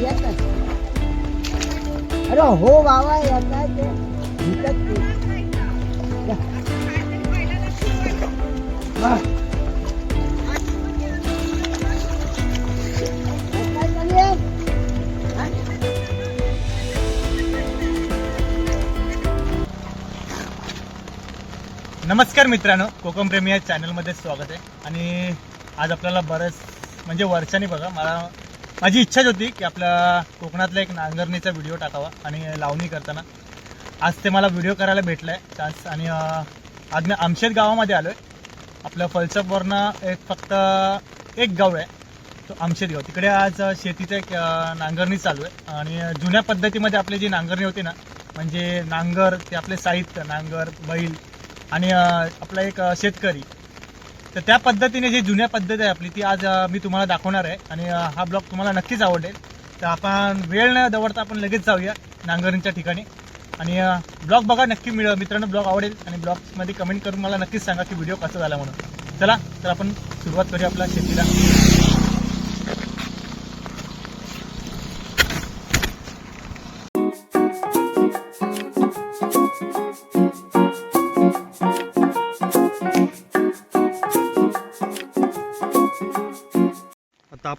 येतात अरे हो बाबा येतात ते भेटत नमस्कार मित्रांनो कोकमप्रेमी या चॅनलमध्ये स्वागत आहे. आणि आज आपल्याला बरंच म्हणजे वर्षांनी बघा मला माझी इच्छाच होती की आपल्या कोकणातला एक नांगरणीचा व्हिडिओ टाकावा आणि लावणी करताना. आज ते मला व्हिडिओ करायला भेटलं आहे चान्स आणि आज मी आमशेत गावामध्ये आलो आहे आपलं फलसपवरनं एक फक्त एक गाव आहे. तो आमशेत गाव. तिकडे आज शेतीचं एक नांगरणी चालू आहे. आणि जुन्या पद्धतीमध्ये आपली जी नांगरणी होती ना म्हणजे नांगर ते आपले साहित्य नांगर बैल आणि आपला एक शेतकरी तर त्या पद्धतीने जी जुन्या पद्धत आहे आपली ती आज मी तुम्हाला दाखवणार आहे. आणि हा ब्लॉग तुम्हाला नक्कीच आवडेल. तर आपण वेळ न दवडता आपण लगेच जाऊया नांगरणीच्या ठिकाणी. आणि ब्लॉग बघा नक्की मिळ मित्रांनो ब्लॉग आवडेल. आणि ब्लॉगमध्ये कमेंट करून मला नक्कीच सांगा की व्हिडिओ कसा झाला म्हणून. चला तर आपण सुरुवात करूया आपल्या शेतीला.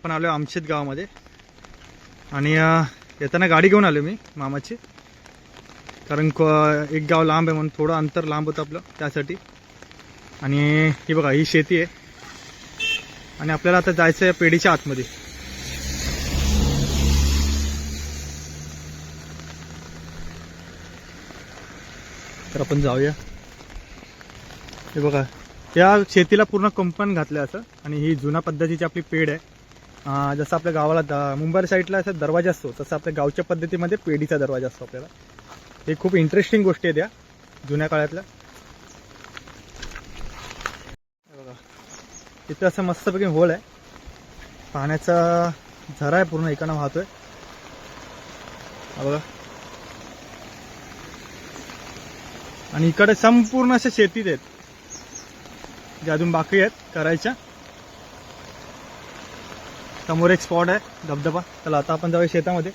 आपण आलो आमशेत गावामध्ये. आणि येताना गाडी घेऊन आलो मी मामाची. कारण क- एक गाव लांब आहे म्हणून थोडं अंतर लांब होतं आपलं त्यासाठी. आणि ही बघा ही शेती आहे. आणि आपल्याला आता जायचं आहे पेढीच्या आतमध्ये. तर आपण जाऊया. हे बघा या शेतीला पूर्ण कंपन घातलं असं. आणि ही जुन्या पद्धतीची आपली पेड आहे. जसं आपल्या गावाला द- मुंबई साईडला असा दरवाजा असतो तसं आपल्या गावच्या पद्धतीमध्ये पेढीचा दरवाजा असतो आपल्याला. हे खूप इंटरेस्टिंग गोष्टी आहेत या जुन्या काळातल्या. हे बघा. इथं असं मस्तपैकी होल आहे. पाण्याचा झरा आहे पूर्ण इकडनं वाहतोय. बघा. आणि इकडे संपूर्ण अशा शेतीत आहेत. जे अजून बाकी आहेत करायच्या. समोर एक स्पॉट आहे धबधबा. चला आता आपण जाऊया शेतामध्ये.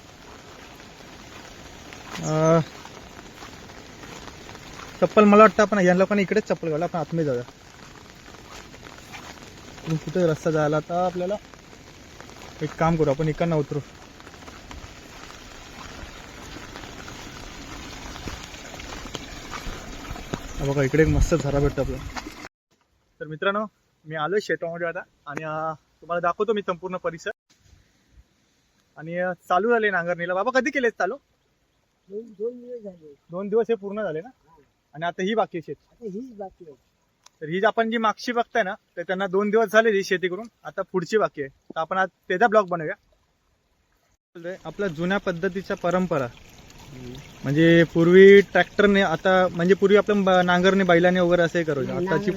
चप्पल मला वाटतं आपण या लोकांनी इकडेच चप्पल घाला आपण आतमध्ये जाऊया. कुठे रस्ता जायला आता आपल्याला? एक काम करू आपण इकडनं उतरू. बघा इकडे एक मस्त झरा भेटतो आपला तर मित्रांनो मी आलोय शेतामध्ये आता आणि तुम्हाला दाखवतो मी संपूर्ण परिसर. आणि चालू झाले नांगरणीला. बाबा कधी केले चालू? दोन दोन दिवस झाले. दोन दिवस हे पूर्ण झाले ना? आणि आता ही बाकी आहे शेत. हीच बाकी आहे. तर ही आपण जी मागची बघताय ना तर त्यांना दोन दिवस झाले ही शेती करून. आता पुढची बाकी आहे. तर आपण आज त्याचा ब्लॉग बनवूया. आपल्या जुन्या पद्धतीच्या परंपरा. म्हणजे पूर्वी ट्रॅक्टरने आता म्हणजे पूर्वी आपलं ब- नांगरणे बैलाने वगैरे असं हे करायचं आताची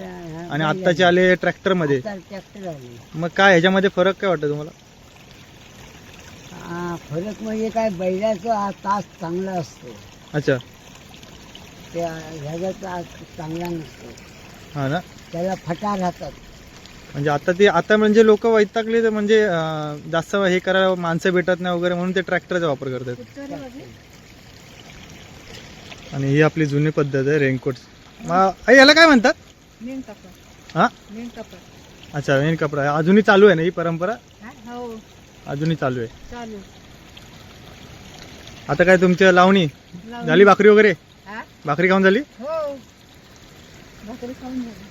आणि आत्ताचे आले ट्रॅक्टरमध्ये आता ट्रॅक्टर आले. मग काय ह्याच्यामध्ये फरक काय वाटतं तुम्हाला? हा फरक म्हणजे काय बैलाचा हा तास चांगला असतो. अच्छा. त्या ह्याचा तास चांगला नसतो. हा ना? त्याला फटा राहतात. म्हणजे आता ते आता म्हणजे लोक वैतागले तर म्हणजे अं, जास्त हे करायला माणसं भेटत नाही वगैरे म्हणून ते ट्रॅक्टरचा वापर करतात. आणि ही आपली जुनी पद्धत आहे रेनकोट. आई याला काय म्हणतात? हा? मेन कपड. अच्छा मेन कपडा. आहे. अजूनही चालू आहे ना ही परंपरा? हो अजूनही चालू आहे. चालू. आता काय तुमची लावणी? लावणी. झाली भाकरी वगैरे? हा? भाकरी खाऊन झाली? हो. भाकरी खाऊन झाली.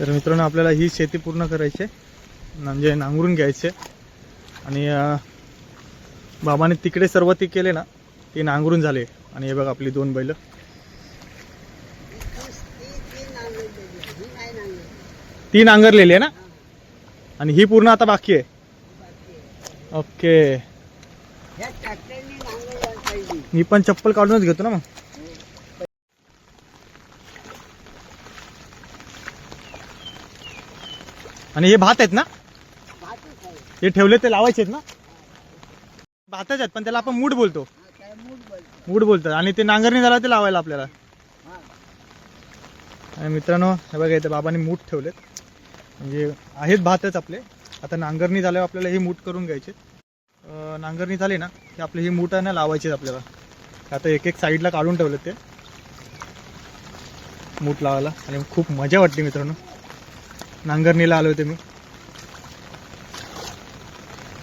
तर मित्रांनो आपल्याला ही शेती पूर्ण करायची आहे. म्हणजे नांगरून घ्यायचे आणि अं, बाबाने तिकडे सर्व ती केले ना ते नांगरून झाले. आणि हे बघा आपली दोन बैल. तीन नांगरलेली आहे ना? आणि ही पूर्ण आता बाकी आहे. ओके. मी पण चप्पल काढूनच घेतो ना मग. आणि हे भात आहेत ना? हे ठेवले ते लावायचे आहेत ना? भातच आहेत पण त्याला आपण मूठ बोलतो. मूठ बोलतो. बोलतात आणि ते नांगरणी झाला ते लावायला आपल्याला. आणि मित्रांनो हे बघा इथे बाबांनी मूठ ठेवलेत. म्हणजे आहेत भातच आपले. आता नांगरणी झाल्यावर आपल्याला हे मूठ करून घ्यायचे. नांगरणी झाली ना की आपले ही मूठ आहे ना लावायचे आपल्याला. आता एक एक साईडला काढून ठेवलं ते. मूठ लावायला. आणि खूप मजा वाटली मित्रांनो. नांगरणीला आलो होते मी.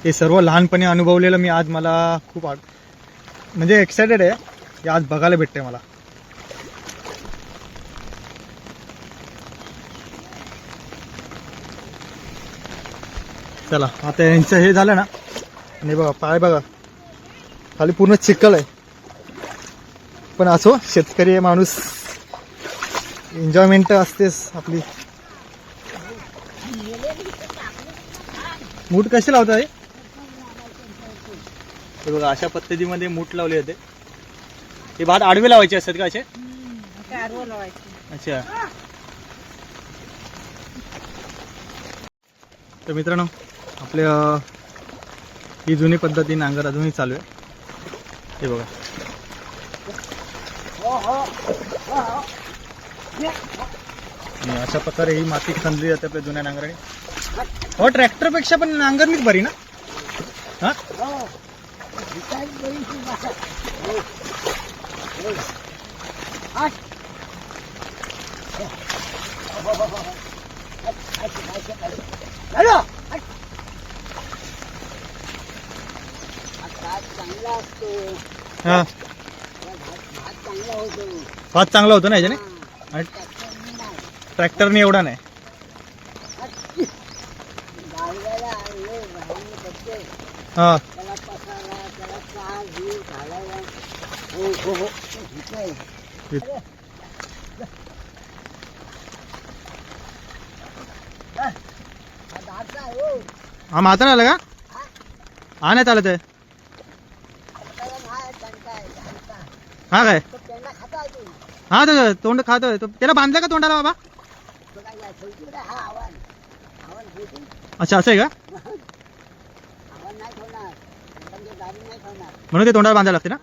हे सर्व लहानपणी अनुभवलेलं मी आज मला खूप म्हणजे एक्सायटेड आहे. हे आज बघायला भेटते मला. चला आता यांचं हे झालं ना आणि बघा पाय बघा खाली पूर्ण चिखल आहे. पण असो शेतकरी आहे माणूस. एन्जॉयमेंट असतेच आपली. मूठ कसे लावता हे बघा अशा पद्धतीमध्ये मूठ लावले होते. हे भात आडवे लावायचे असतात का असे? अच्छा. तर मित्रांनो आपल्या ही जुनी पद्धती नांगर अजूनही चालू आहे. हे बघा. आणि अशा प्रकारे ही माती खणली जाते आपल्या जुन्या नांगराने. हो ट्रॅक्टरपेक्षा पण नांगरणीच बरी ना? हा? हॅलो! हा. भात चांगला होतो. ना याच्याने. आणि. ट्रॅक्टरने एवढा नाही. हा. हो हो हो. हा माता आला का? हा नाही चालत आहे त्याला नाही, दणका आहे, दणका. हा काय? हा तो तोंड खातोय तो त्याला बांधलं का तोंडाला बाबा? अच्छा असं आहे का? म्हणून ते तोंडाला बांधायला लागते ना?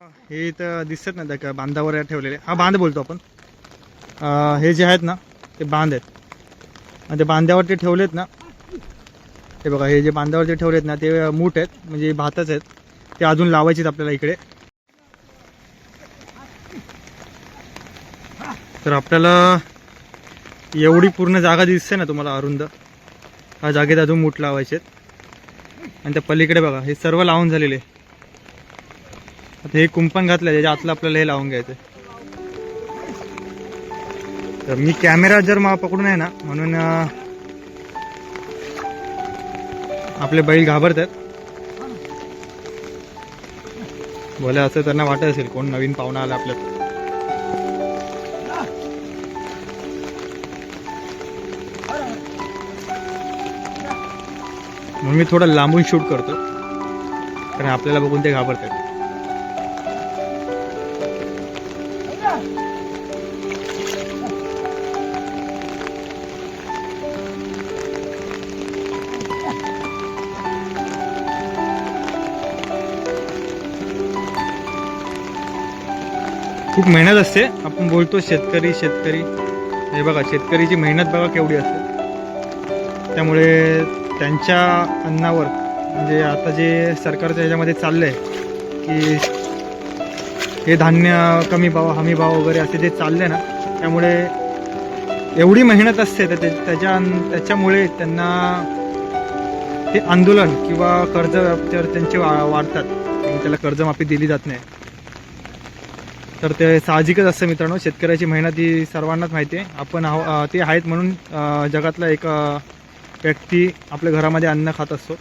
हा. इथं दिसत नाही का बांधावर ठेवलेले. हा बांध बोलतो आपण. हे जे आहेत ना ते बांध आहेत. आणि ते बांध्यावरती ठेवलेत ना हे बघा हे जे बांधावरती ठेवलेत ना ते मूठ आहेत म्हणजे भातच आहेत. ते अजून लावायचेत आपल्याला इकडे. तर आपल्याला एवढी पूर्ण जागा दिसते ना तुम्हाला अरुंद. ह्या जागेत अजून मूठ लावायचे आणि त्या पलीकडे बघा हे सर्व लावून झालेले. आता हे कुंपण घातलं त्याच्या आतलं आपल्याला हे लावून घ्यायचं तर मी कॅमेरा जर मला पकडून आहे ना म्हणून आपले बैल घाबरतात. भले असं त्यांना वाटत असेल कोण नवीन पाहुणा आला आपल्या म्हणून मी थोडं लांबून शूट करतो. कारण आपल्याला बघून ते घाबरतात. खूप मेहनत असते. आपण बोलतो शेतकरी शेतकरी. हे बघा शेतकरीची मेहनत बघा केवढी असते. त्यामुळे त्यांच्या अन्नावर म्हणजे आता जे सरकारच्या ह्याच्यामध्ये आहे की हे धान्य कमी भाव हमी भाव वगैरे असे जे चालले ना त्यामुळे एवढी मेहनत असते तर त्याच्या त्याच्यामुळे त्यांना ते आंदोलन किंवा कर्ज तर त्यांचे वा वाढतात. आणि त्याला कर्जमाफी दिली जात नाही. तर ते साहजिकच असतं मित्रांनो. शेतकऱ्याची मेहनत ही सर्वांनाच माहिती आहे. आपण आहो ते आहेत म्हणून जगातला एक व्यक्ती आपल्या घरामध्ये अन्न खात असतो.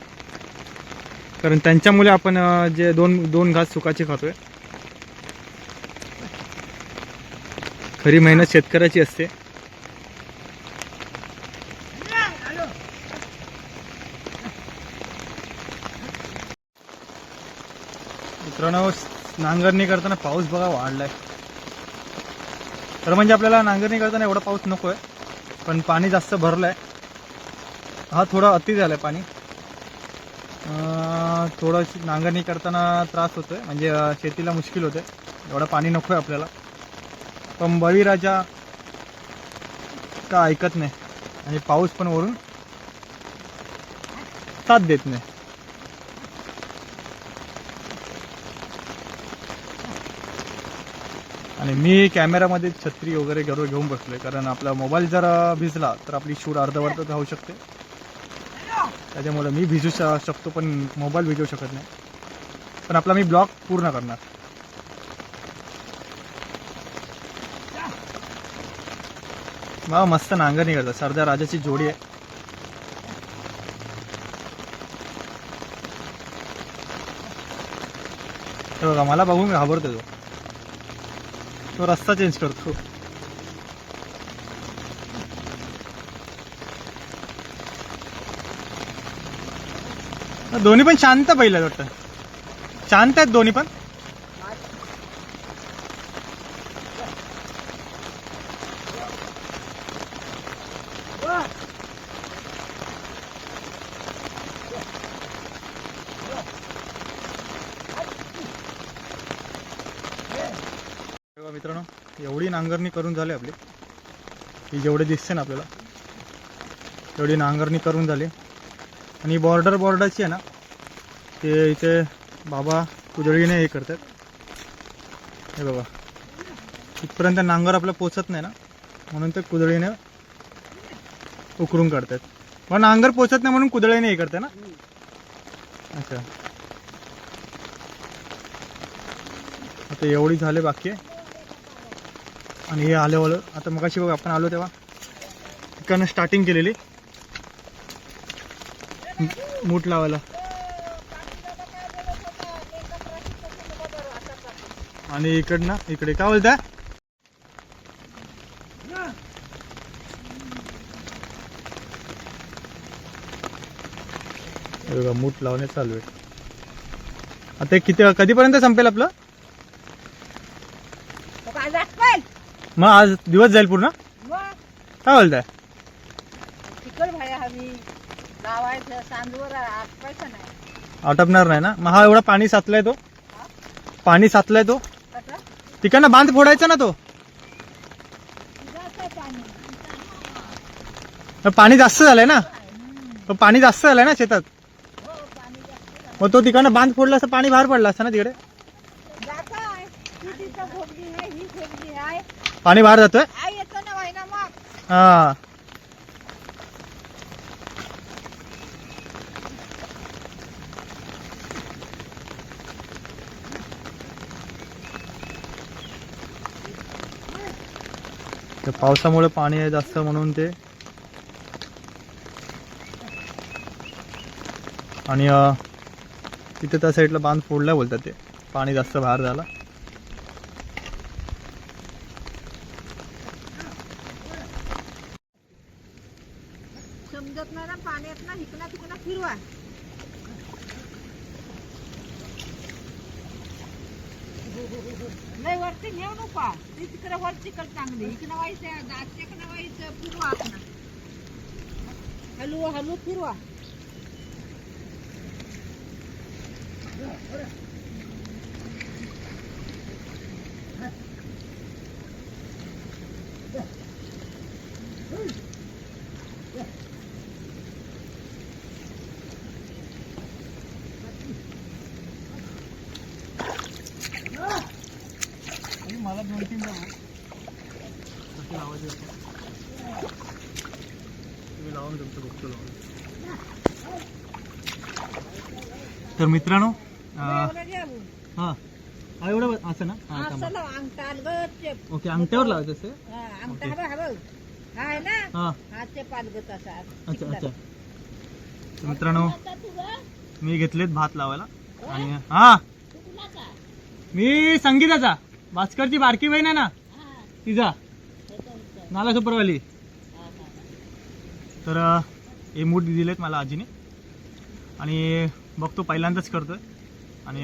कारण त्यांच्यामुळे आपण जे दोन दोन घास सुखाचे खातोय. खरी मेहनत शेतकऱ्याची असते. मित्रांनो नांगरणी करताना पाऊस बघा वाढलाय. तर म्हणजे आपल्याला नांगरणी करताना एवढा पाऊस नको आहे पण पाणी जास्त भरलंय. हा थोडा अति झालाय पाणी. थोडं नांगरणी करताना त्रास होतोय म्हणजे शेतीला मुश्किल होते. एवढं पाणी नको आहे आपल्याला. पण बळीराजा का ऐकत नाही आणि पाऊस पण वरून साथ देत नाही. आणि मी कॅमेरामध्ये छत्री वगैरे गर्व घेऊन बसलोय. कारण आपला मोबाईल जर भिजला तर आपली शूट अर्धवट राहू शकते. त्याच्यामुळे मी भिजू श- शकतो पण मोबाईल भिजवू शकत नाही. पण आपला मी ब्लॉग पूर्ण करणार. वा मस्त नांगर करतात. सरदार राजाची जोडी आहे. बघा मला बघून घाबरतो तो. तो रस्ता चेंज करतो. दोन्ही पण शांत पहिलं वाटतं. शांत आहेत दोन्ही पण तेव्हा मित्रांनो एवढी नांगरणी करून झाली आपली. ही जेवढे दिसते ना आपल्याला तेवढी नांगरणी करून झाली. आणि बॉर्डर बॉर्डरची आहे ना ते इथे बाबा कुदळीने हे करतात. हे बाबा इथपर्यंत नांगर आपलं पोचत नाही ना म्हणून ते कुदळीने उकरून काढतात. पण नांगर पोचत नाही म्हणून कुदळीने हे करते ना? अच्छा. आता एवढी झाले बाकी आहे. आणि हे आलं आलं आता मग बघ आपण आलो तेव्हा. तिकडनं स्टार्टिंग केलेली. मूठ लावायला. आणि इकडनं इकडे. काय बोलताय? हे बघा मूठ लावणे चालू आहे. आता किती कधीपर्यंत संपेल आपलं? मग आज दिवस जाईल पूर्ण? मग? काय बोलताय? तिकड भाया हवी लावायचं सांजवर आटवायचं नाही. आटपणार नाही ना? मग हा एवढा पाणी साचलाय तो. पाणी साचलाय तो. कसं तिकडनं बांध फोडायचा ना तो. पाणी. मग पाणी जास्त झालंय ना? मग पाणी जास्त झालंय ना शेतात? हो पाणी जास्त मग तो तिकडनं बांध फोडला असता पाणी बाहेर पडलं असतं ना तिकडे? जात आहे. ती तिथं खोबली आहे ही खोबली आहे. पाणी बाहेर येतो ना मग. हा. पावसामुळे पाणी आहे जास्त म्हणून ते. आणि तिथे त्या साईडला बांध फोडलाय बोलतात ते. पाणी जास्त बाहेर झाला समजत नाही ना पाण्यात ना इकडं तिकडं फिरवा लय वरती नेऊ नका ती तिकडे वरची कड चांगली इकडं व्हायचं दाचेकडे व्हायचं फिरवा आपण हलू हलू फिरवा मला दोन तीन लावून तुमचं बघतो लावून तर मित्रांनो. हा हा एवढं असं ना हा ओके अंगठ्यावर लावायचं असं? हा, हा हा. हा अच्छा अच्छा. तर मित्रांनो मी घेतलेत भात लावायला. आणि हा. मी संगीताचा. भास्करची बारकी बहीण आहे ना? तिचा? नाला सुपरवाली. तर हे मूठ दिलेत मला आजीने. आणि बघतो पहिल्यांदाच करतोय. आणि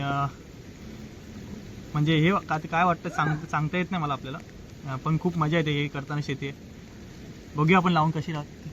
म्हणजे हे का काय वाटतं सांग सांगता येत नाही मला आपल्याला. पण खूप मजा येते हे करताना शेती. आहे बघूया आपण लावून कशी राहते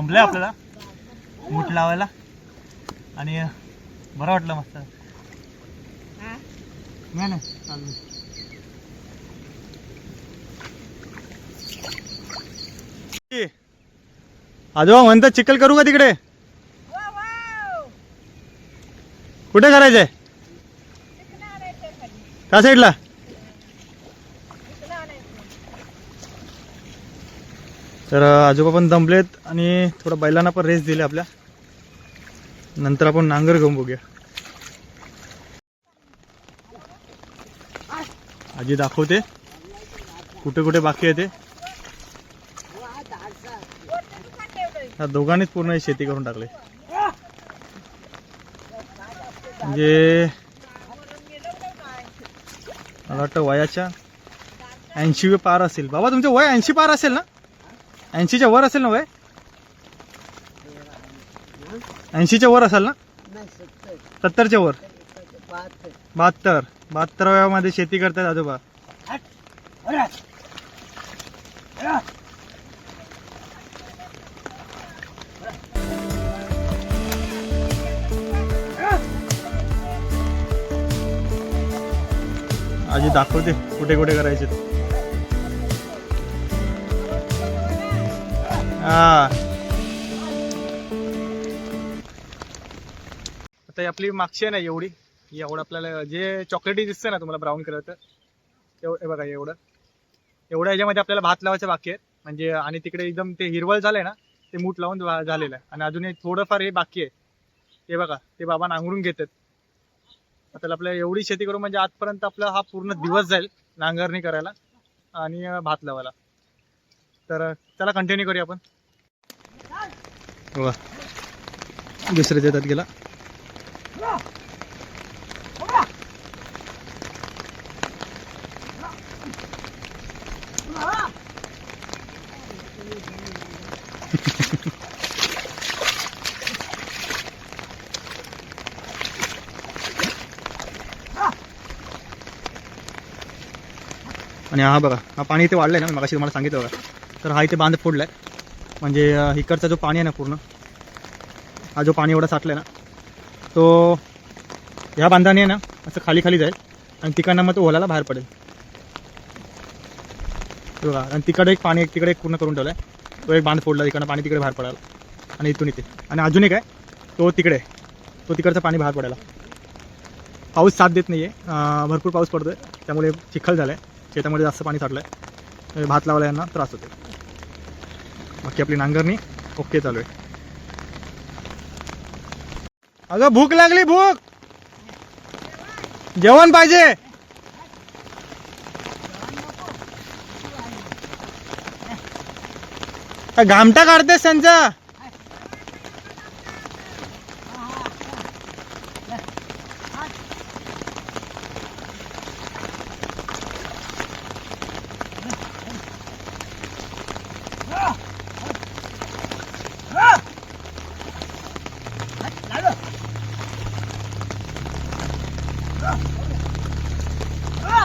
जमलंय आपल्याला मूठ लावायला आणि बरं वाटलं मस्त हा? नाही नाही चालू आजोबा म्हणतात चिखल करू का तिकडे. कुठे करायचंय. त्या साईडला इकडं आणायचंय. तर आजोबा पण दमलेत आणि थोडं बैलांना पण रेस्ट दिले आपल्या. नंतर आपण नांगर घेऊन बघूया. आजी दाखवते. कुठे कुठे बाकी आहे ते. त्या दोघांनीच पूर्ण शेती करून टाकले. म्हणजे मला वाटतं वयाच्या ऐंशी पार असेल. बाबा तुमचं वय ऐंशी पार असेल ना? ऐंशीच्या वर असेल ना वय? ऐंशीच्या वर असेल ना? सत्तरच्या वर? बहात्तर. बहात्तर. बहात्तर वयामध्ये शेती करतात आजोबा. आजी दाखवते कुठे कुठे करायचे. आता आपली मागची आहे ना एवढी. एवढं आपल्याला जे चॉकलेटी दिसतं ना तुम्हाला ब्राऊन कलरचं एवढं बघा एवढं. एवढं याच्यामध्ये आपल्याला भात लावायचं बाकी आहे म्हणजे आणि तिकडे एकदम ते हिरवळ झालंय ना ते मूठ लावून झालेलं आहे. आणि अजून थोडंफार हे बाकी आहे. ते बघा ते बाबा नांगरून घेतात. आता आपल्याला एवढी शेती करू म्हणजे आजपर्यंत आपला हा पूर्ण दिवस जाईल नांगरणी करायला आणि भात लावायला. तर त्याला कंटिन्यू करूया आपण. बघा. दुसरे देतात गेला. आणि हा बघा हा पाणी इथे वाढलंय ना मगाशी तुम्हाला सांगितलं बघा. तर हा इथे बांध फोडला आहे म्हणजे इकडचा जो पाणी आहे ना पूर्ण हा जो पाणी एवढा साठलाय ना तो ह्या बांधाने आहे ना असं खाली खाली जाईल आणि तिकडनं मग तो ओलाला बाहेर पडेल. बघा आणि तिकडे एक पाणी एक तिकडे एक पूर्ण करून ठेवलाय. तो एक बांध फोडला तिकडनं पाणी तिकडे बाहेर पडायला आणि इथून इथे. आणि अजून एक आहे तो तिकडे तो तिकडचं पाणी बाहेर पडायला. पाऊस साथ देत नाही आहे भरपूर पाऊस पडतोय. त्यामुळे चिखल झालाय. शेतामध्ये जास्त पाणी साठलंय. आहे भात लावायला यांना त्रास होतो बाकी आपली नांगरणी. ओके चालू आहे. अगं भूक लागली भूक! जेवण पाहिजे! घामटा काढतेस त्यांचा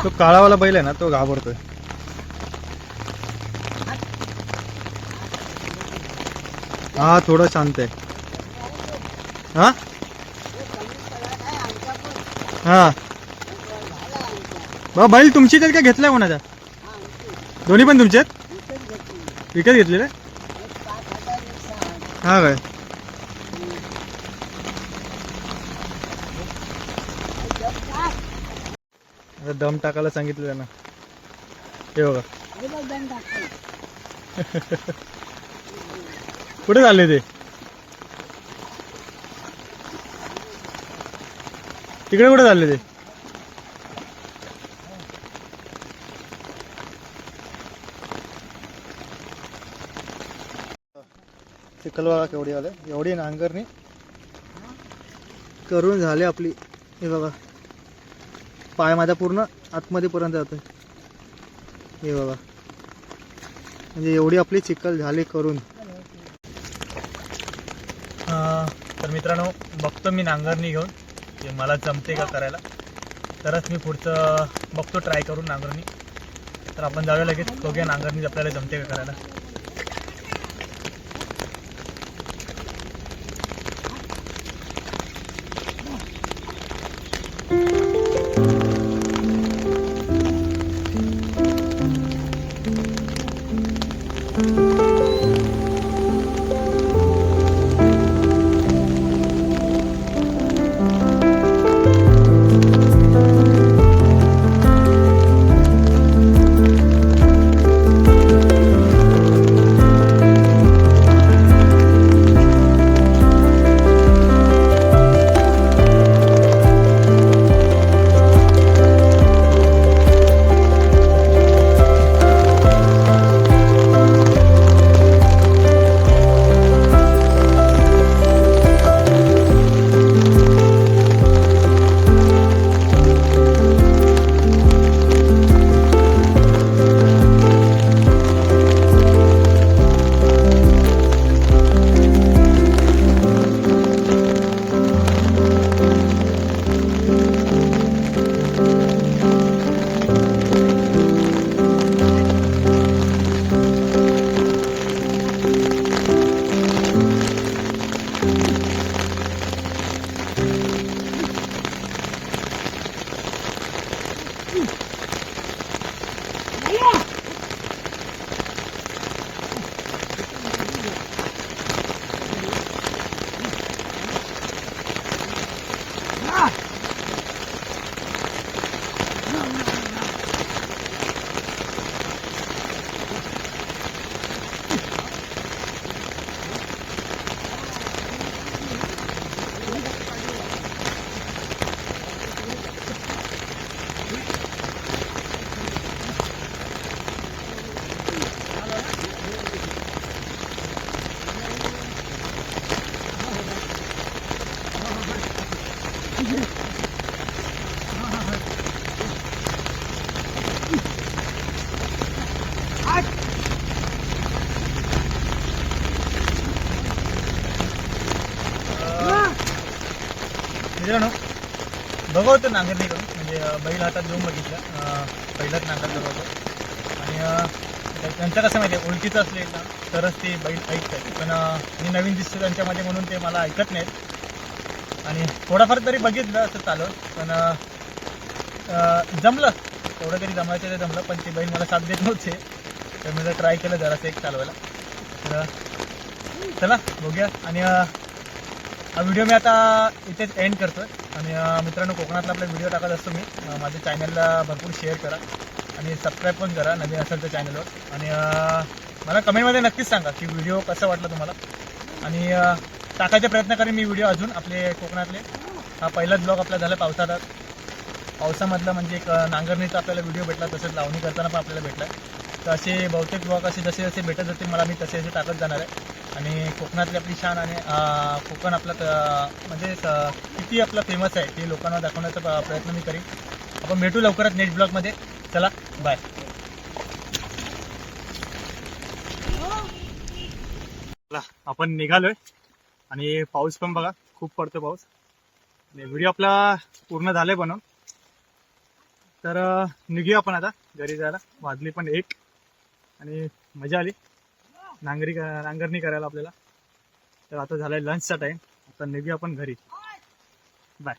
तो काळावाला बैल आहे ना तो घाबरतोय. हा थोडं शांत आहे. हा? हा. बा बैल तुमची काय घेतलाय कोणाचा दोन्ही पण तुमचे आहेत विकत घेतलेले? हा काय? आता दम टाकायला सांगितलं ना हे बघा. कुठे चालले ते? तिकडे कुठे चालले ते? चिखल बघा केवढी आले? एवढी नांगरणी करून झाली आपली. हे बघा. पाय माझा पूर्ण आतमध्ये पर्यंत जातोय. हे बघा. म्हणजे एवढी आपली चिखल झाली करून. तर मित्रांनो बघतो मी नांगरणी घेऊन. की मला जमते का करायला. तरच मी पुढचं बघतो ट्राय करून नांगरणी. तर आपण जाऊया लगेच. बघूया नांगरणी आपल्याला जमते का करायला. Woo! मित्रांनो बघवतो नांगरणी करून म्हणजे बैल हातात घेऊन बघितलं पहिलाच नांगर होतं. आणि त्यांचं कसं माहिती आहे ओळखीचं असले ना तरच ते बैल ऐकतात. पण मी नवीन दिसतो त्यांच्यामध्ये म्हणून ते मला ऐकत नाहीत. आणि थोडाफार तरी बघितलं असं चालू पण जमलं. तेवढं तरी जमायचं ते जमलं पण ते बैल मला साथ देत नव्हते. तर मी जर ट्राय केलं जरासं एक चालवायला. तर चला बघूया. आणि हा व्हिडिओ मी आता इथेच एंड करतोय. आणि मित्रांनो कोकणातला आपला व्हिडिओ टाकत असतो मी. माझ्या चॅनलला भरपूर शेअर करा. आणि सबस्क्राईब पण करा नवीन असेल तर चॅनलवर आणि मला कमेंटमध्ये नक्कीच सांगा की व्हिडिओ कसा वाटला तुम्हाला. आणि टाकायचा प्रयत्न करेन मी व्हिडिओ अजून आपले कोकणातले. हा पहिलाच ब्लॉग आपला झाला पावसाळ्यात. पावसामधला म्हणजे एक नांगरणीचा आपल्याला व्हिडिओ भेटला तसंच लावणी करताना पण आपल्याला भेटला. तर असे बहुतेक ब्लॉग असे जसे जसे भेटत जातील मला मी तसे तसे टाकत जाणार आहे. आणि कोकणातली आपली शान आणि कोकण आपलं म्हणजे किती आपलं फेमस आहे ते लोकांना दाखवण्याचा प्रयत्न मी करीन. आपण भेटू लवकरच नेक्स्ट ब्लॉगमध्ये चला बाय आपण निघालोय. आणि पाऊस पण बघा खूप पडतो पाऊस. व्हिडिओ आपला पूर्ण झालाय बनवून तर निघूया आपण आता घरी जायला. वाजली पण एक. आणि मजा आली. नांगरी नांगरणी करायला आपल्याला. तर आता झालाय लंचचा टाइम आता निघूया आपण घरी. बाय